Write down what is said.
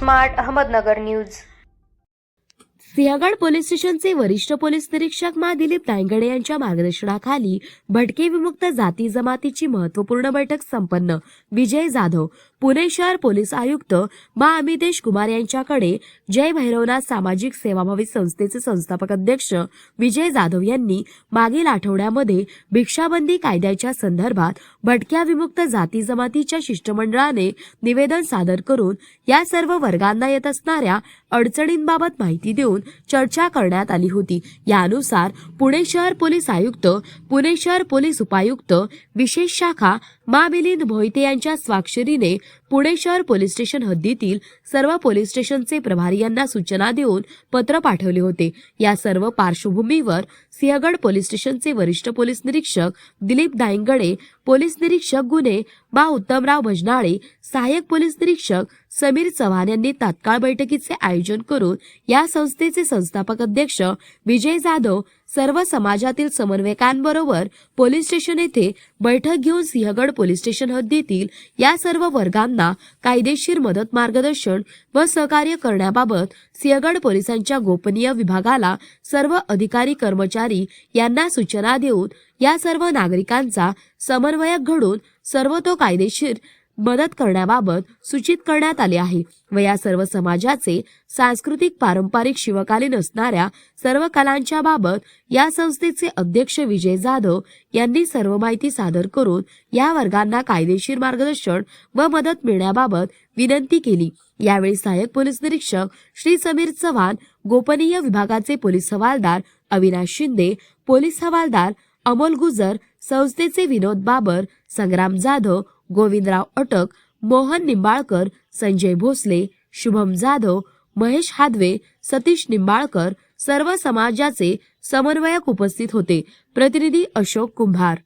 Smart Ahmednagar news. Sinhagad police स्टेशनचे वरिष्ठ police निरीक्षक मा दिलीप तांगडे यांच्या मार्गदर्शनाखाली भटके विमुक्त जाती जमातीची महत्त्वपूर्ण बैठक संपन्न. विजय जाधव पुणे शहर पोलीस आयुक्त मा अमितेश कुमार यांच्याकडे जय भैरवनाथ सामाजिक सेवाभावी संस्थेचे संस्थापक अध्यक्ष विजय जाधव यांनी मागील आठवड्यामध्ये भिक्षाबंदी कायद्याच्या संदर्भात भटक्या विमुक्त जाती जमातीच्या शिष्टमंडळाने निवेदन सादर करून या सर्व वर्गांना येत असणाऱ्या अडचणींबाबत माहिती देऊन चर्चा करण्यात आली होती. यानुसार पुणे शहर पोलीस आयुक्त पुणे शहर पोलीस उपायुक्त विशेष शाखा मा मिलिंद भोईते यांच्या स्वाक्षरीने पुणे शहर पोलीस स्टेशन हद्दीतील सर्व पोलीस स्टेशनचे प्रभारी यांना सूचना देऊन पत्र पाठवले होते. या सर्व पार्श्वभूमीवर सिंहगड पोलीस स्टेशनचे वरिष्ठ पोलीस निरीक्षक दिलीप दायंगडे पोलीस निरीक्षक गुन्हे बा. उत्तमराव भजनाळे सहाय्यक पोलीस निरीक्षक समीर चव्हाण यांनी तात्काळ बैठकीचे आयोजन करून या संस्थेचे संस्थापक अध्यक्ष विजय जाधव सर्व समाजातील समन्वयकांबरोबर पोलीस स्टेशन येथे बैठक घेऊन सिंहगड पोलीस स्टेशन हद्दीतील या सर्व वर्गांना कायदेशीर मदत मार्गदर्शन व सहकार्य करण्याबाबत सिंहगड पोलिसांच्या गोपनीय विभागाला सर्व अधिकारी कर्मचारी यांना सूचना देऊन या सर्व नागरिकांचा समन्वयक घडून सर्व तो कायदेशीर मदत करण्याबाबत सूचित करण्यात आले आहे व या सर्व समाजाचे सांस्कृतिक पारंपरिक शिवकालीन असणाऱ्या सर्व कलांच्या बाबत या संस्थेचे अध्यक्ष विजय जाधव यांनी सर्व माहिती सादर करून या वर्गांना कायदेशीर मार्गदर्शन व मदत मिळण्याबाबत विनंती केली. यावेळी सहाय्यक पोलीस निरीक्षक श्री समीर चव्हाण गोपनीय विभागाचे पोलीस हवालदार अविनाश शिंदे पोलीस हवालदार अमोल गुजर संस्थेचे विनोद बाबर संग्राम जाधव गोविंदराव अटक मोहन निंबाळकर संजय भोसले शुभम जाधव महेश हादवे सतीश निंबाळकर सर्व समाजाचे समन्वयक उपस्थित होते. प्रतिनिधी अशोक कुंभार.